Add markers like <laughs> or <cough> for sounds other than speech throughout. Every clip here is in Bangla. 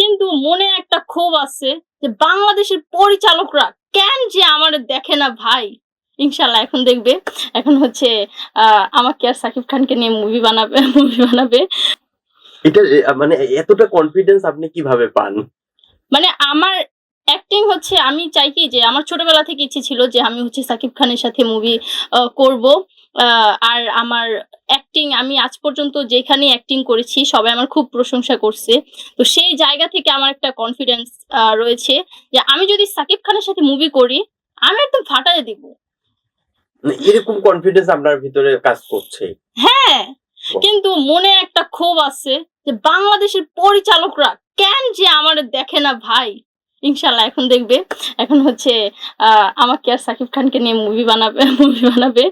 কিন্তু মনে একটা ক্ষোভ আছে যে বাংলাদেশের পরিচালকরা কেন যে আমার দেখে না ভাই? ইনশাল্লাহ এখন দেখবে। এখন হচ্ছে আমাকে আর সাকিব খানকে নিয়ে মুভি বানাবে মুভি বানাবে। এটা মানে এতটা কনফিডেন্স আপনি কীভাবে পান? মানে আমার অ্যাক্টিং হচ্ছে আমি চাই কি যে আমার ছোটবেলা থেকে ইচ্ছে ছিল যে আমি হচ্ছে সাকিব খানের সাথে মুভি করব। আর আমার অ্যাক্টিং আমি আজ পর্যন্ত যেখানে অ্যাক্টিং করেছি সবাই আমার খুব প্রশংসা করছে। তো সেই জায়গা থেকে আমার একটা কনফিডেন্স রয়েছে যে আমি যদি সাকিব খানের সাথে মুভি করি আমি একদম ফাটায় দিব। মানে এরকম কনফিডেন্স আপনার ভিতরে কাজ করছে? হ্যাঁ কিন্তু মনে একটা ক্ষোভ আছে যে বাংলাদেশের পরিচালকরা কেন যে আমার দেখে না ভাই? ইনশাল্লাহ, এখন দেখবে। এখন হচ্ছে আমাকে আর সাকিব খানকে নিয়ে মুভি বানাবে <laughs> মুভি বানাবে।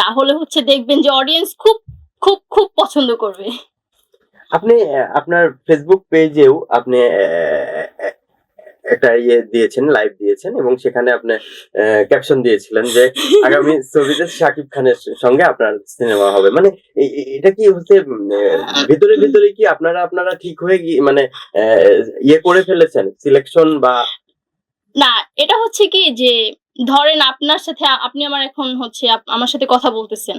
তাহলে হচ্ছে দেখবেন যে অডিয়েন্স খুব খুব খুব পছন্দ করবে। আপনি, আপনার ফেসবুক পেজেও আপনি একটা ইয়ে দিয়েছেন লাইভ দিয়েছেন এবং সেখানে আপনি ক্যাপশন দিয়েছিলেন যে আগামী <laughs> ছবিতে শাকিব খানের সঙ্গে আপনার সিনেমা হবে। মানে এটা কি হচ্ছে ভিতরে ভিতরে কি আপনারা আপনারা ঠিক হয়ে গিয়ে মানে ইয়ে করে ফেলেছেন সিলেকশন বা না এটা হচ্ছে কি যে ধরেন আপনার সাথে আপনি আমার এখন হচ্ছে আমার সাথে কথা বলতেছেন।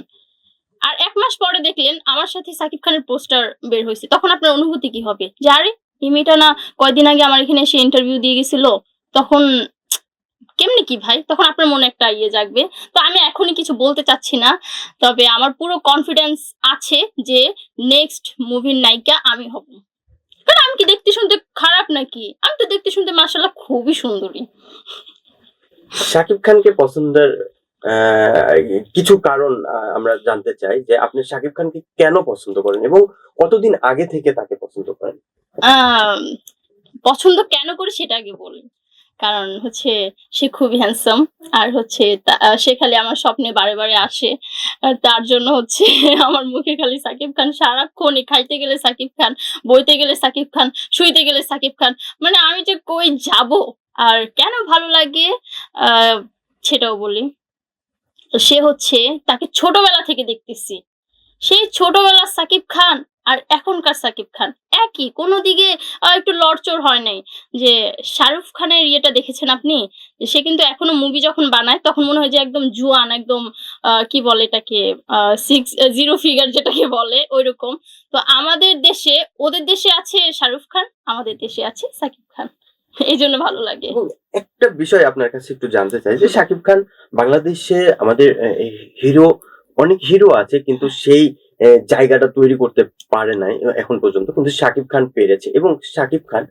আর এক মাস পরে দেখলেন আমার সাথে সাকিব খানের পোস্টার বের হয়েছে। তখন আপনার অনুভূতি কি হবে? যে আরে মেয়েটা না কয়দিন আগে আমার এখানে এসে ইন্টারভিউ দিয়ে গেছিল, তখন কেমনি কি ভাই? তখন আপনার মনে একটা ইয়ে জাগবে। তো আমি এখনই কিছু বলতে চাচ্ছি না, তবে আমার পুরো কনফিডেন্স আছে যে নেক্সট মুভির নায়িকা আমি হব। কারণ আমি কি দেখতে শুনতে খারাপ নাকি? আমি তো দেখতে শুনতে মার্শাল্লাহ খুবই সুন্দরী। শাকিব খানকে পছন্দের কিছু কারণ আমরা জানতে চাই যে আপনি শাকিব খানকে কেন পছন্দ করেন এবং কতদিন আগে থেকে তাকে পছন্দ করেন? পছন্দ কেন করি সেটা আগে বলি কারণ হচ্ছে সে খুবই হ্যান্ডসাম আর হচ্ছে সে খালি আমার স্বপ্নে বারে বারে আসে। তার জন্য হচ্ছে <laughs> আমার মুখে খালি সাকিব খান সারাক্ষণই খাইতে গেলে সাকিব খান, বইতে গেলে সাকিব খান, শুইতে গেলে সাকিব খান। মানে আমি যে কই যাব, আর কেন ভালো লাগে সেটাও বলি। তো সে হচ্ছে তাকে ছোটবেলা থেকে দেখতেছি। সেই ছোটবেলার সাকিব খান আর এখনকার সাকিব খান। একই, কোনো দিকে একটু লড়চড় হয় নাই। যে শাহরুখ খানের ইয়েটা দেখেছেন আপনি? সে কিন্তু এখনও মুভি যখন বানায়, তখন মনে হয় যে একদম জুয়ান, একদম কি বলে এটাকে সিক্স জিরো ফিগার যেটাকে বলে, ওইরকম। তো আমাদের দেশে, ওদের দেশে আছে শাহরুখ খান, আমাদের দেশে আছে সাকিব খান। এই জন্য ভালো লাগে। একটা বিষয় আপনার কাছে একটু জানতে চাই, যে শাকিব খান বাংলাদেশে আমাদের হিরো অনেক হিরো আছে কিন্তু সেই জায়গাটা তৈরি করতে পারে নাই এখন পর্যন্ত। কিন্তু শাকিব খান পেরেছে এবং শাকিব খান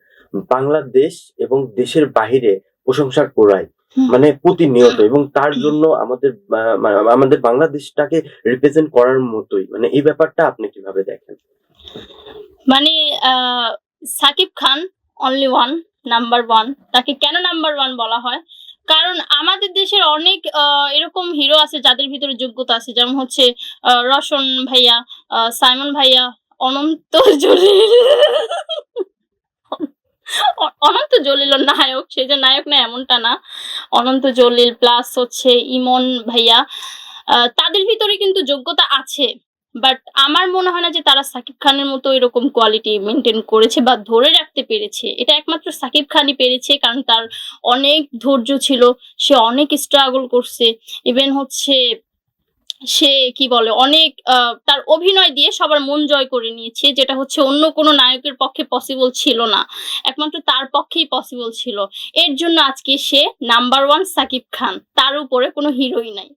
বাংলাদেশ এবং দেশের বাহিরে প্রশংসা করায় মানে প্রতিনিয়ত এবং তার জন্য আমাদের আমাদের বাংলাদেশটাকে রিপ্রেজেন্ট করার মতোই। মানে এই ব্যাপারটা আপনি কীভাবে দেখেন? মানে আহ, Shakib Khan only one number one তাকে কেন নাম্বার ওয়ান বলা হয়? কারণ আমাদের দেশের অনেক এরকম হিরো আছে যাদের ভিতরে যোগ্যতা আছে। যেমন হচ্ছে রশন ভাইয়া সাইমন ভাইয়া, অনন্ত জলিল। অনন্ত জলিল নায়ক, সে যে নায়ক না এমনটা না। অনন্ত জলিল প্লাস হচ্ছে ইমন ভাইয়া। তাদের ভিতরে কিন্তু যোগ্যতা আছে। বাট আমার মনে হয় না যে তারা সাকিব খানের মতো এরকম কোয়ালিটি মেনটেন করেছে বা ধরে রাখতে পেরেছে। এটা একমাত্র সাকিব খানই পেরেছে কারণ তার অনেক ধৈর্য ছিল, সে অনেক স্ট্রাগল করছে। ইভেন হচ্ছে সে কি বলে, অনেক তার অভিনয় দিয়ে সবার মন জয় করে নিয়েছে, যেটা হচ্ছে অন্য কোনো নায়কের পক্ষে পসিবল ছিল না। একমাত্র তার পক্ষেই পসিবল ছিল। এর জন্য আজকে সে নাম্বার ওয়ান সাকিব খান। তার উপরে কোনো হিরোই নাই।